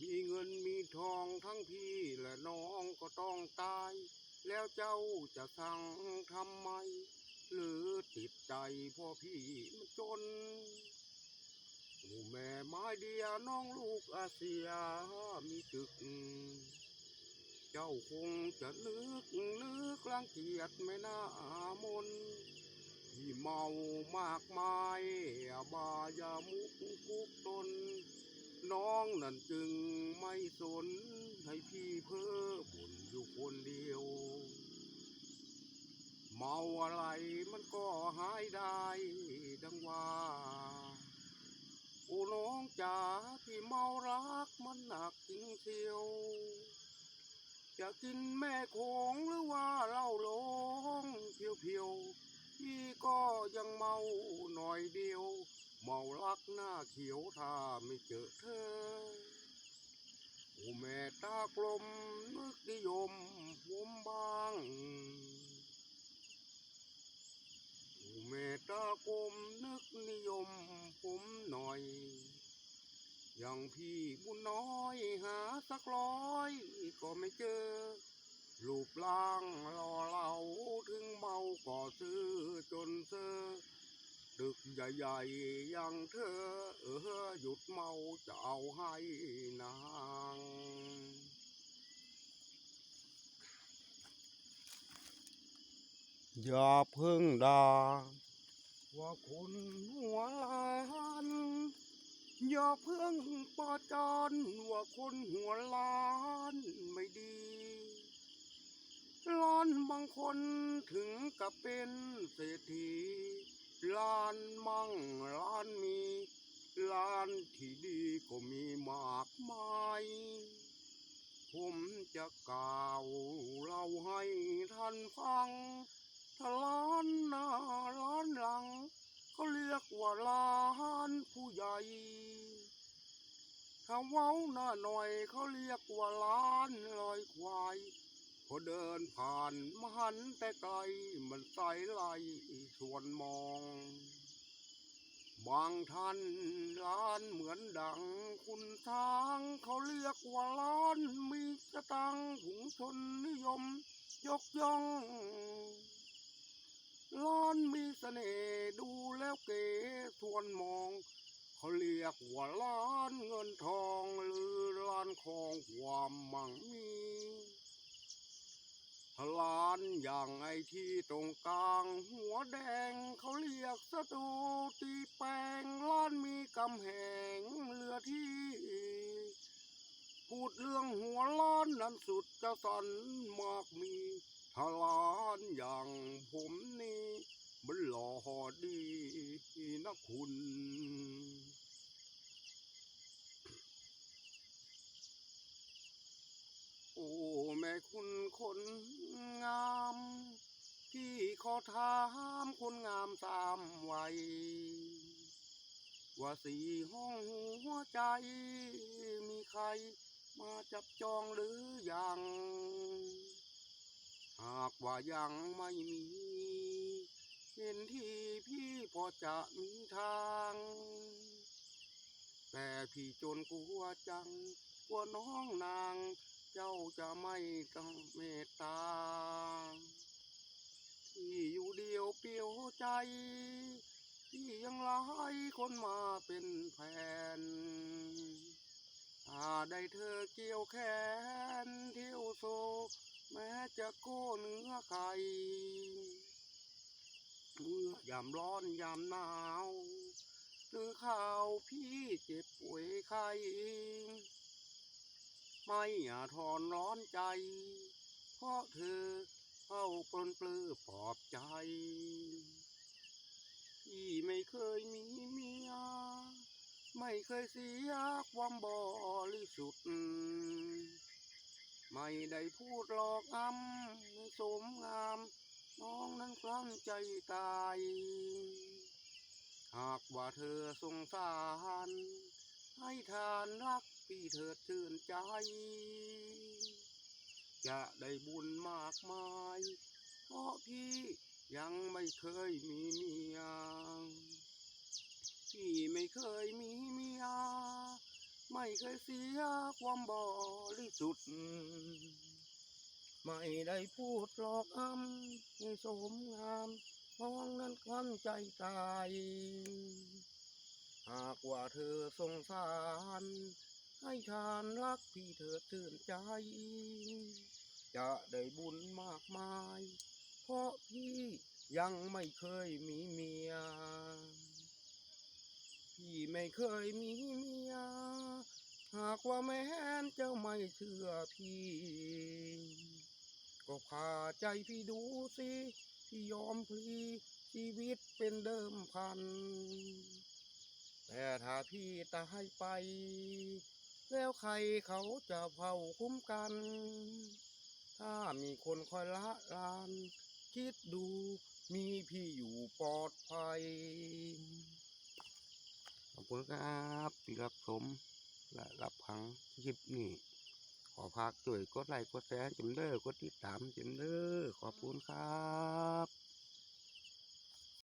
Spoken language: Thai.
มีเงินมีทองทั้งพี่และน้องก็ต้องตาย แล้วเจ้าจะสั่งทำไม หรือติดใจพ่อพี่มันจนโอ้แม่ไม้เดียน้องลูกอาเซียมีตึก เจ้าคงจะนึกนึกรังเกียจไม่น่ามนที่เมามากมายบายามุกกุกตน น้องนั่นจึงไม่สน ให้พี่เพ้อบ่นอยู่คนเดียว เมาอะไรมันก็หายได้ดังว่า โอ้น้องจ๋าที่เมารักมันหนักจริงเชียว จะกินแม่โขงหรือว่าเหล้าหลงเพียวๆพี่ก็ยังเมาหน่อยเดียว เมารัก หน้าเขียวถ้าไม่เจอเธอโอ้แม่ตากลมนึกนิยมผมบางโอ้แม่ตากลมนึกนิยมผมหน่อยอย่างพี่บุญน้อยหาสักร้อยก็ไม่เจอ รูปร่างหล่อเหลาถึงเมาก็ซื้อจนเซอ ดึกใหญ่ๆอย่างเธอ เออหยุดเมาจะเอาให้นาง อย่าเพิ่งด่าว่าคนหัวล้านอย่าเพิ่งประจานว่าคนหัวล้านไม่ดีล้านบางคนถึงกับเป็นเศรษฐี ล้านมั่งล้านมีล้านที่ดีก็มีมากมาย ผมจะกล่าวเล่าให้ท่านฟังถ้าล้านหน้าล้านหลังเขาเรียกว่าล้านผู้ใหญ่ถ้าเว้าหน้าหน่อยเขาเรียกว่าล้านลอยควาย พอเดินผ่านมาหันแต่ไกลมันใสไหลส่วนมอง บางท่านล้านเหมือนดังคุณทางเขาเรียกว่าล้านมีสตังผงชนนิยมยกย่องล้านมีเสน่ห์ดูแล้วเก๋ทวนมอง เขาเรียกว่าล้านเงินทองหรือล้านของความมั่งมี ถ้าล้านอย่างไอที่ตรงกลางหัวแดงเขาเรียกสตูตีแปงล้านมีกำแหงเหลือที่ พูดเรื่องหัวล้านนั้นสุดจะสันมากมีถ้าล้านอย่างผมนี่มันหล่อดีนะคุณ โอ้แม่ คุณคนงามที่ขอถามคนงามสามวัย ว่าสี่ห้องหัวใจ มีใครมาจับจองหรือยัง หากว่ายังไม่มี เห็นที่พี่พอจะมีทาง แต่พี่จนกลัวจังกลัวน้องนาง เจ้าจะไม่ต้องเมตตา ที่อยู่เดียวเปลี่ยวใจ ที่ยังหลายคนมาเป็นแผนถ้าได้เธอเกี่ยวแขนเที่ยวโซ แม้จะโก้เนื้อไก่เมื่อยามร้อนยามหนาว หรือข่าวพี่เจ็บป่วยไข้ ไม่อาทรร้อนใจ เพราะเธอเข้าปลนปลื้อปลอบใจพี่ไม่เคยมีเมีย ไม่เคยเสียความบริสุทธิ์ไม่ได้พูดหลอกอำสมงาม น้องนั้นคลั่งใจตาย หากว่าเธอสงสาร ให้ทานรัก พี่เถิดชื่นใจ จะได้บุญมากมาย เพราะพี่ยังไม่เคยมีเมีย พี่ไม่เคยมีเมีย ไม่เคยเสียความบริสุทธิ์ไม่ได้พูดหลอกอ้ำให้สมงามมองนั้นควันใจตาย หากว่าเธอสงสาร ให้ทานรักพี่เธอชื่นใจ จะได้บุญมากมาย เพราะพี่ยังไม่เคยมีเมีย พี่ไม่เคยมีเมีย หากว่าแม้นเจ้าไม่เชื่อพี่ ก็พาใจพี่ดูสิ พี่ยอมพลีชีวิตเป็นเดิมพัน แต่ถ้าพี่ตายไป ใครเขาจะเผาคุ้มกัน ถ้ามีคนคอยละลาน คิดดูมีพี่อยู่ปลอดภัย ขอบคุณครับที่รับชมและรับฟังคลิปนี้ ขอพักช่วยกดไลค์กดแชร์จำเด้อกดติดตามจำเด้อขอบคุณครับ